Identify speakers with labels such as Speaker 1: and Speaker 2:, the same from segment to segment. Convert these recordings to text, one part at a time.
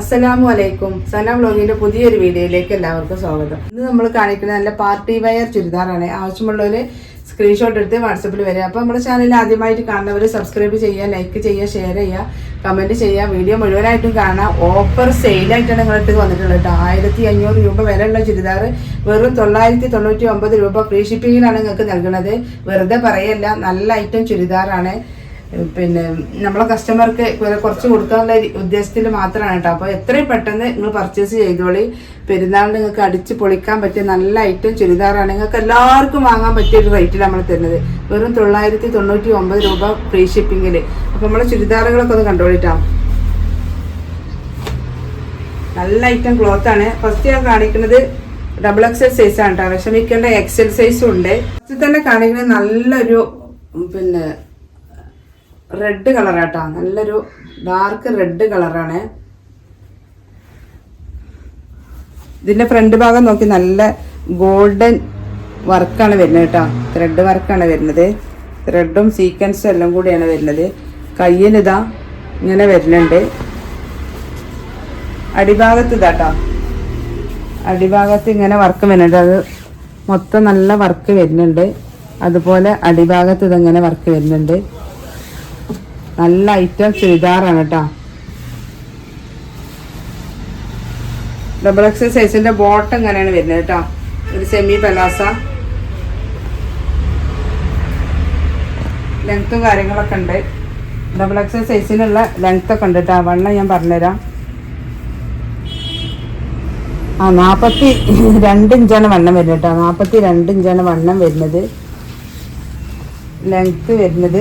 Speaker 1: അസ്സലാമു അലൈക്കും സന ബ്ലോഗിന്റെ പുതിയൊരു വീഡിയോയിലേക്ക് എല്ലാവർക്കും സ്വാഗതം ഇന്ന് നമ്മൾ കാണിക്കുന്ന നല്ല പാർട്ടി വയർ ചുരിദാറാണ് ആവശ്യമുള്ളവര് സ്ക്രീൻഷോട്ട് എടുത്ത് വാട്സപ്പിൽ വരിക അപ്പോൾ നമ്മുടെ ചാനൽ ആദ്യമായിട്ട് കാണുന്നവർ സബ്സ്ക്രൈബ് ചെയ്യുക ലൈക്ക് ചെയ്യുക ഷെയർ ചെയ്യുക കമൻറ്റ് ചെയ്യുക വീഡിയോ മുഴുവനായിട്ടും കാണാം ഓഫർ സെയിലായിട്ടാണ് നിങ്ങളടുത്ത് വന്നിട്ടുള്ളത് കേട്ടോ ആയിരത്തി അഞ്ഞൂറ് രൂപ വിലയുള്ള ചുരിദാർ വെറും തൊള്ളായിരത്തി തൊണ്ണൂറ്റി ഒമ്പത് രൂപ ഫ്രീ ഷിപ്പിങ്ങിലാണ് നിങ്ങൾക്ക് നൽകുന്നത് വെറുതെ പറയല്ല നല്ല ഐറ്റം ചുരിദാറാണ് പിന്നെ നമ്മളെ കസ്റ്റമർക്ക് വില കുറച്ച് കൊടുക്കാനുള്ള ഉദ്ദേശത്തിൽ മാത്രമാണ് കേട്ടോ അപ്പോൾ എത്രയും പെട്ടെന്ന് നിങ്ങൾ പർച്ചേസ് ചെയ്തോളി പെരുന്നാളിന് നിങ്ങൾക്ക് അടിച്ച് പൊളിക്കാൻ പറ്റിയ നല്ല ഐറ്റം ചുരിദാറാണ് നിങ്ങൾക്ക് എല്ലാവർക്കും വാങ്ങാൻ പറ്റിയ ഒരു റേറ്റിൽ നമ്മൾ തരുന്നത് വെറും തൊള്ളായിരത്തി തൊണ്ണൂറ്റി ഒമ്പത് രൂപ ഫ്രീ ഷിപ്പിങ്ങിൽ അപ്പോൾ നമ്മളെ ചുരിദാറുകളൊക്കെ ഒന്ന് കണ്ടോളിട്ടാ നല്ല ഐറ്റം ക്ലോത്ത് ആണ് ഫസ്റ്റ് ഞാൻ കാണിക്കുന്നത് ഡബിൾ എക്സൽ സൈസ് ആണ് കേട്ടോ വിഷമിക്കേണ്ട എക്സൽ സൈസും ഉണ്ട് ഫസ്റ്റ് തന്നെ കാണിക്കുന്നത് നല്ലൊരു പിന്നെ റെഡ് കളറാട്ടോ നല്ലൊരു ഡാർക്ക് റെഡ് കളറാണ് ഇതിൻ്റെ ഫ്രണ്ട് ഭാഗം നോക്കി നല്ല ഗോൾഡൻ വർക്കാണ് വരുന്നത് കേട്ടോ ത്രെഡ് വർക്കാണ് വരുന്നത് ത്രെഡും സീക്വൻസും എല്ലാം കൂടിയാണ് വരുന്നത് കയ്യിലിതാ ഇങ്ങനെ വരുന്നുണ്ട് അടിഭാഗത്ത് ഇതാട്ടോ അടിഭാഗത്ത് ഇങ്ങനെ വർക്ക് വരുന്നുണ്ട് അത് മൊത്തം നല്ല വർക്ക് വരുന്നുണ്ട് അതുപോലെ അടിഭാഗത്ത് ഇതങ്ങനെ വർക്ക് വരുന്നുണ്ട് നല്ല ഐറ്റം ചുരിദാറാണ് കേട്ടോ ഡബിൾ എക്സ് സൈസിന്റെ ബോട്ടം ഇങ്ങനെയാണ് വരുന്നത് കേട്ടോ ഒരു സെമി പലാസ ലെങ്ത്തും കാര്യങ്ങളൊക്കെ ഉണ്ട് ഡബിൾ എക്സ് സൈസിനുള്ള ലെങ്ത് ഒക്കെ ഉണ്ട് കേട്ടോ വണ്ണം ഞാൻ പറഞ്ഞുതരാം ആ നാപ്പത്തി രണ്ട് ഇഞ്ചാണ് വണ്ണം വരുന്നത് കേട്ടോ നാപ്പത്തി രണ്ട് ഇഞ്ചാണ് വണ്ണം വരുന്നത് ലെങ്ത് വരുന്നത്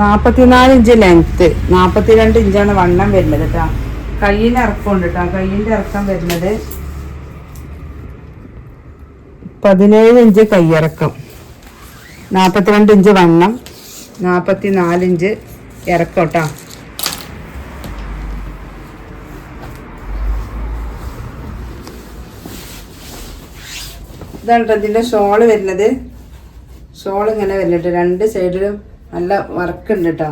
Speaker 1: നാൽപ്പത്തിനാല് ഇഞ്ച് ലെങ്ത്ത് നാൽപ്പത്തിരണ്ട് ഇഞ്ചാണ് വണ്ണം വരുന്നത് കേട്ടോ കയ്യിൻ്റെ ഇറക്കമുണ്ട് കേട്ടോ കയ്യിൻ്റെ ഇറക്കം വരുന്നത് പതിനേഴ് ഇഞ്ച് കയ്യിറക്കം നാൽപ്പത്തിരണ്ട് ഇഞ്ച് വണ്ണം നാൽപ്പത്തി നാല് ഇഞ്ച് ഇറക്കം കേട്ടോ ഇതാണ് ഇതിൻ്റെ ഷോള് വരുന്നത് ഷോൾ ഇങ്ങനെ വരുന്നുണ്ട് രണ്ട് സൈഡിലും നല്ല വർക്കുണ്ട് കേട്ടോ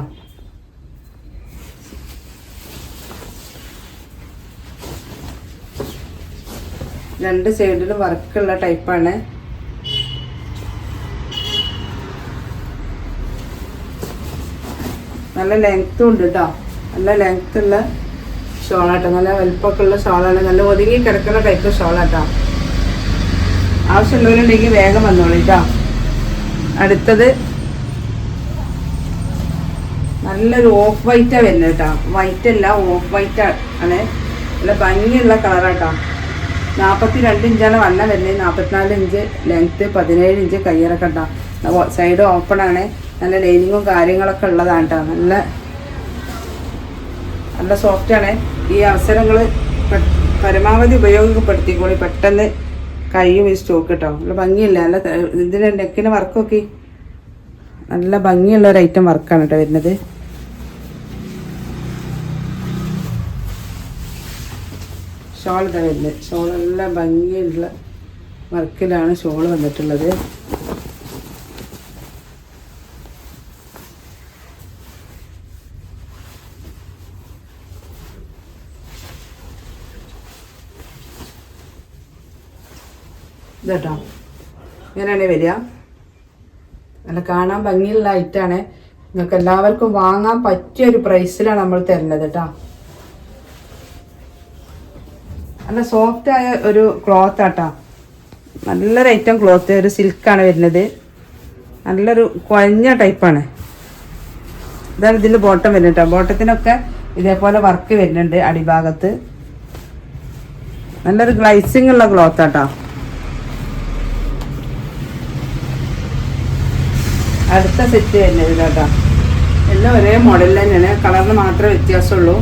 Speaker 1: രണ്ട് സൈഡിലും വർക്കുള്ള ടൈപ്പാണ് നല്ല ലെങ്ത്തും ഉണ്ട് കേട്ടോ നല്ല ലെങ്ത്ത് ഉള്ള ഷോളാട്ടോ നല്ല വലുപ്പമൊക്കെ ഉള്ള ഷോളാണ് നല്ല ഒതുങ്ങി കിടക്കുന്ന ടൈപ്പ് ഷോളാട്ടോ ആവശ്യമുള്ളവരുണ്ടെങ്കിൽ വേഗം വന്നോളൂ കേട്ടോ അടുത്തത് നല്ലൊരു ഓഫ് വൈറ്റാ വരുന്നത് കേട്ടോ വൈറ്റ് അല്ല ഓഫ് വൈറ്റ് ആണ് നല്ല ഭംഗിയുള്ള കളറാട്ടോ നാൽപ്പത്തി രണ്ട് ഇഞ്ചാണ് വണ്ണം വരുന്നത് നാൽപ്പത്തിനാല് ഇഞ്ച് ലെങ്ത്ത് പതിനേഴ് ഇഞ്ച് കയ്യിറക്കം കേട്ടോ സൈഡ് ഓപ്പൺ ആണ് നല്ല ലൈനിങ്ങും കാര്യങ്ങളൊക്കെ ഉള്ളതാണ് കേട്ടോ നല്ല നല്ല സോഫ്റ്റ് ആണ് ഈ അവസരങ്ങൾ പരമാവധി ഉപയോഗപ്പെടുത്തിക്കോളി പെട്ടെന്ന് കഴിയും ഈ സ്റ്റോക്ക് കേട്ടോ നല്ല ഭംഗിയില്ല നല്ല ഇതിൻ്റെ നെക്കിന് വർക്കൊക്കെ നല്ല ഭംഗിയുള്ള ഒരു ഐറ്റം വർക്കാണ് കേട്ടോ വരുന്നത് ഷോൾ ഇതാ വരുന്നത് ഷോളെല്ലാം ഭംഗിയുള്ള വർക്കിലാണ് ഷോൾ വന്നിട്ടുള്ളത് ഇതട്ടോ ഇങ്ങനെയാണ് വരിക നല്ല കാണാൻ ഭംഗിയുള്ള ഐറ്റാണ് നിങ്ങൾക്ക് എല്ലാവർക്കും വാങ്ങാൻ പറ്റിയ ഒരു പ്രൈസിലാണ് നമ്മൾ തരുന്നത് കേട്ടോ നല്ല സോഫ്റ്റ് ആയ ഒരു ക്ലോത്ത് ആട്ടോ നല്ലൊരു ഐറ്റം ക്ലോത്ത് ഒരു സിൽക്കാണ് വരുന്നത് നല്ലൊരു കുഴഞ്ഞ ടൈപ്പാണ് ഇതാണ് ഇതിൻ്റെ ബോട്ടം വരുന്നത് കേട്ടോ ബോട്ടത്തിനൊക്കെ ഇതേപോലെ വർക്ക് വരുന്നുണ്ട് അടിഭാഗത്ത് നല്ലൊരു ഗ്ലൈസിംഗ് ഉള്ള ക്ലോത്ത് ആട്ടോ അടുത്ത സെറ്റ് തന്നെ കേട്ടോ എല്ലാം ഒരേ മോഡൽ തന്നെയാണ് കളറിന് മാത്രമേ വ്യത്യാസമുള്ളൂ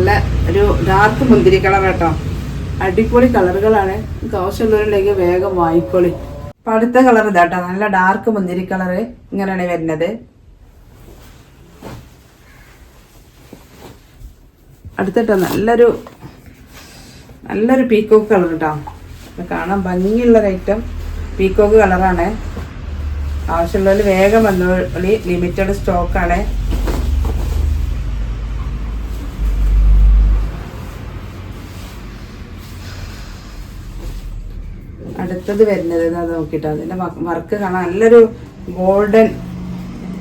Speaker 1: നല്ല ഒരു ഡാർക്ക് മുന്തിരി കളർ കേട്ടോ അടിപൊളി കളറുകളാണ് നിങ്ങൾക്ക് ആവശ്യമുള്ളവരുണ്ടെങ്കിൽ വേഗം വാങ്ങിക്കോളി അപ്പം അടുത്ത കളർ ഇതാട്ടോ നല്ല ഡാർക്ക് മുന്തിരി കളർ ഇങ്ങനെയാണ് വരുന്നത് അടുത്തിട്ടോ നല്ലൊരു നല്ലൊരു പീക്കോക്ക് കളർ കേട്ടോ കാണാൻ ഭംഗിയുള്ളൊരു ഐറ്റം പീക്കോക്ക് കളറാണ് ആവശ്യമുള്ളവർ വേഗം വന്നോളി ലിമിറ്റഡ് സ്റ്റോക്കാണ് അടുത്തത് വരുന്നത് ഇതാ നോക്കിയിട്ട് അതിന്റെ വർക്ക് കാണാൻ നല്ലൊരു ഗോൾഡൻ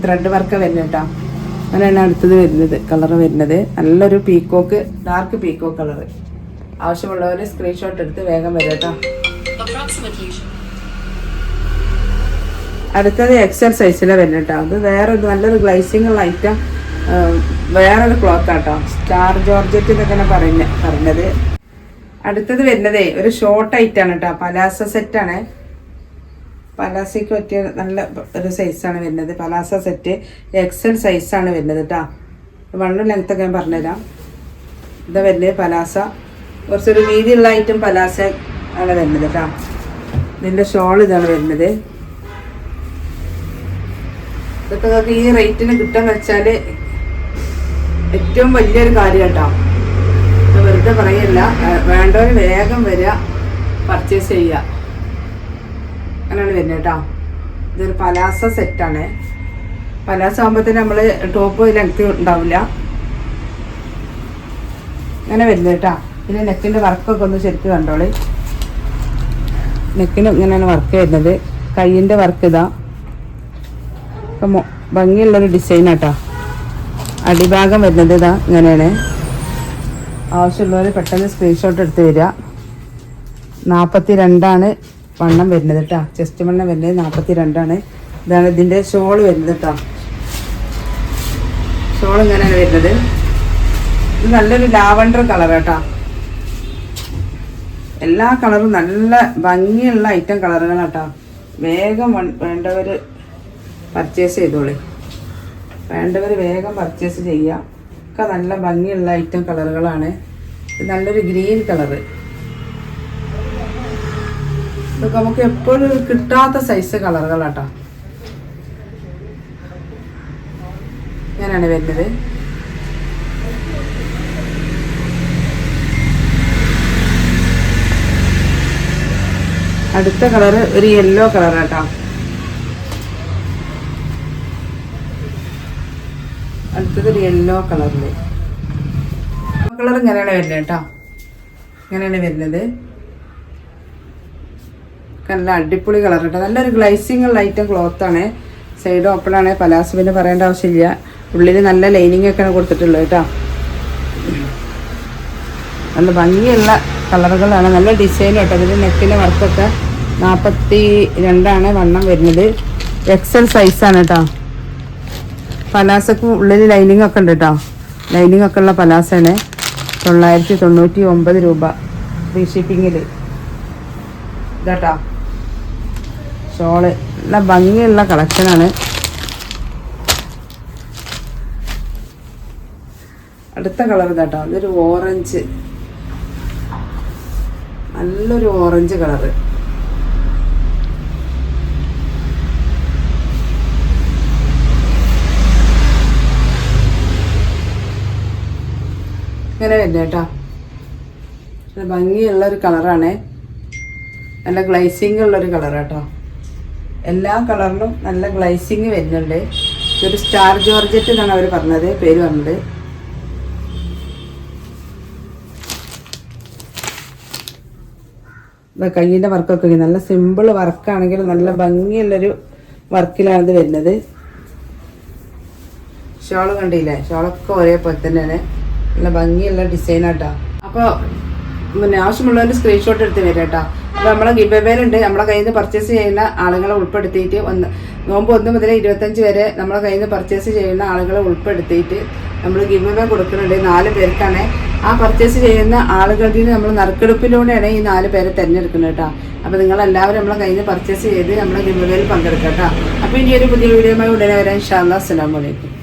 Speaker 1: ത്രെഡ് വർക്ക് വരുന്നത് കേട്ടോ അങ്ങനെയാണ് അടുത്തത് വരുന്നത് കളർ വരുന്നത് നല്ലൊരു പീക്കോക്ക് ഡാർക്ക് പീക്കോക്ക് കളർ ആവശ്യമുള്ളവർ സ്ക്രീൻഷോട്ട് എടുത്ത് വേഗം വരും കേട്ടോ അടുത്തത് എക്സൽ സൈസിലെ വരുന്ന കേട്ടോ അത് വേറെ നല്ലൊരു ഗ്ലൈസിംഗ് ഉള്ള ഐറ്റം വേറൊരു ക്ലോത്ത് ആട്ടോ സ്റ്റാർ ജോർജറ്റ് എന്നൊക്കെ പറയുന്നത് പറഞ്ഞത് അടുത്തത് വരുന്നതേ ഒരു ഷോർട്ട് ഐറ്റാണ് കേട്ടോ പലാസ സെറ്റാണ് പലാസയ്ക്ക് പറ്റിയ നല്ല ഒരു സൈസാണ് വരുന്നത് പലാസ സെറ്റ് എക്സൽ സൈസാണ് വരുന്നത് കേട്ടോ ലെങ്ത് ഒക്കെ ഞാൻ പറഞ്ഞുതരാം ഇതാ വരുന്നത് പലാസ കുറച്ചൊരു വീതിയുള്ള ഐറ്റം പലാസ ആണ് വരുന്നത് കേട്ടോ ഇതിൻ്റെ ഷോൾ ഇതാണ് വരുന്നത് ഇതൊക്കെ ഈ റേറ്റിന് കിട്ടാൻ വെച്ചാൽ ഏറ്റവും വലിയൊരു കാര്യം കേട്ടോ വെറുതെ പറയില്ല വേണ്ടവർ വേഗം വരിക പർച്ചേസ് ചെയ്യുക അങ്ങനെയാണ് വരുന്നത് കേട്ടോ ഇതൊരു പലാസ സെറ്റാണ് പലാസ ആകുമ്പോഴത്തേന് നമ്മൾ ടോപ്പ് ലെങ്ത് ഉണ്ടാവില്ല അങ്ങനെ വരുന്നത് കേട്ടോ പിന്നെ നെക്കിൻ്റെ വർക്കൊക്കെ ഒന്ന് ശരിക്കും കണ്ടോളി നെക്കിന് ഇങ്ങനെയാണ് വർക്ക് വരുന്നത് കയ്യിൻ്റെ വർക്ക് ഇതാ ഭംഗിയുള്ളൊരു ഡിസൈനാട്ടോ അടിഭാഗം വരുന്നത് ഇതാ ഇങ്ങനെയാണ് ആവശ്യമുള്ളവർ പെട്ടെന്ന് സ്ക്രീൻഷോട്ട് എടുത്ത് തരിക നാൽപ്പത്തി രണ്ടാണ് വണ്ണം വരുന്നത് കേട്ടോ ചെസ്റ്റ് വണ്ണം വരുന്നത് നാൽപ്പത്തി രണ്ടാണ് ഇതാണ് ഇതിൻ്റെ ഷോൾ വരുന്നത് കേട്ടോ ഷോൾ ഇങ്ങനെയാണ് വരുന്നത് ഇത് നല്ലൊരു ലാവണ്ടർ കളർ കേട്ടോ എല്ലാ കളറും നല്ല ഭംഗിയുള്ള ഐറ്റം കളറുകളാണ് കേട്ടോ വേഗം വേണ്ടവർ പർച്ചേസ് ചെയ്തോളി വേണ്ടവർ വേഗം പർച്ചേസ് ചെയ്യുക ഒക്കെ നല്ല ഭംഗിയുള്ള ഐറ്റം കളറുകളാണ് നല്ലൊരു ഗ്രീൻ കളറ് ഇതൊക്കെ നമുക്ക് എപ്പോഴും കിട്ടാത്ത സൈസ് കളറുകളാട്ടോ ഇങ്ങനെയാണ് വരുന്നത് അടുത്ത കളറ് ഒരു യെല്ലോ കളറാട്ടോ ഒരു യെല്ലോ കളറില് കളർ ഇങ്ങനെയാണ് വരുന്നത് കേട്ടോ ഇങ്ങനെയാണ് വരുന്നത് നല്ല അടിപൊളി കളർ കേട്ടോ നല്ലൊരു ഗ്ലൈസിങ് ഉള്ള ഐറ്റം ക്ലോത്താണ് സൈഡ് ഓപ്പൺ ആണ് പലാസോ പറയേണ്ട ആവശ്യമില്ല ഉള്ളിൽ നല്ല ലൈനിങ് ഒക്കെയാണ് കൊടുത്തിട്ടുള്ളത് കേട്ടോ നല്ല ഭംഗിയുള്ള കളറുകളാണ് നല്ല ഡിസൈൻ കേട്ടോ ഇതിൻ്റെ നെക്കിൻ്റെ വർക്കൊക്കെ നാൽപ്പത്തി രണ്ടാണ് വണ്ണം വരുന്നത് എക്സൽ സൈസാണ് കേട്ടോ പലാസക്ക് ഉള്ളിൽ ലൈനിങ് ഒക്കെ ഉണ്ട് കേട്ടോ ലൈനിങ് ഒക്കെ ഉള്ള പലാസാണ് തൊള്ളായിരത്തി തൊണ്ണൂറ്റി ഒമ്പത് രൂപ ഫ്രീ ഷിപ്പിങ്ങിൽ ഇതാട്ടോ ഷോള് നല്ല ഭംഗിയുള്ള കളക്ഷനാണ് അടുത്ത കളർ ഇതാട്ടോ അതൊരു ഓറഞ്ച് നല്ലൊരു ഓറഞ്ച് കളറ് ഇങ്ങനെ വരില്ല കേട്ടോ നല്ല ഭംഗിയുള്ളൊരു കളറാണേ നല്ല ഗ്ലൈസിങ് ഉള്ളൊരു കളറാണ് കേട്ടോ എല്ലാ കളറിലും നല്ല ഗ്ലൈസിങ് വരുന്നുണ്ട് ഇതൊരു സ്റ്റാർ ജോർജറ്റ് എന്നാണ് അവർ പറഞ്ഞത് പേര് പറഞ്ഞത് കയ്യിൻ്റെ വർക്കൊക്കെ നല്ല സിമ്പിൾ വർക്കാണെങ്കിൽ നല്ല ഭംഗിയുള്ളൊരു വർക്കിലാണ് ഇത് വരുന്നത് ഷോള് കണ്ടില്ലേ ഷോളൊക്കെ ഒരേപോലെ തന്നെയാണ് നല്ല ഭംഗിയുള്ള ഡിസൈനാട്ടോ അപ്പോൾ പിന്നെ ആവശ്യമുള്ളവരുടെ സ്ക്രീൻഷോട്ട് എടുത്ത് വരാം കേട്ടോ അപ്പൊ നമ്മളെ ഗിബേലുണ്ട് നമ്മളെ കയ്യിൽ നിന്ന് പർച്ചേസ് ചെയ്യുന്ന ആളുകളെ ഉൾപ്പെടുത്തിയിട്ട് ഒന്ന് നോമ്പ് ഒന്ന് മുതൽ ഇരുപത്തഞ്ച് വരെ നമ്മളെ കയ്യിൽ നിന്ന് പർച്ചേസ് ചെയ്യുന്ന ആളുകളെ ഉൾപ്പെടുത്തിയിട്ട് നമ്മൾ ഗിബേ കൊടുക്കുന്നുണ്ട് നാല് പേർക്കാണ് ആ പർച്ചേസ് ചെയ്യുന്ന ആളുകളിൽ നമ്മൾ നറുക്കെടുപ്പിലൂടെയാണ് ഈ നാല് പേരെ തിരഞ്ഞെടുക്കുന്നത് കേട്ടോ അപ്പോൾ എല്ലാവരും നമ്മളെ കയ്യിൽ നിന്ന് പർച്ചേസ് ചെയ്ത് നമ്മളെ ഗിബേബേയിൽ പങ്കെടുക്കാം കേട്ടോ അപ്പോൾ ഇനി ഒരു പുതിയ വീഡിയോ ഉടനെ വരാൻ ഷാല്ലാ അസ്സാം വലൈക്കും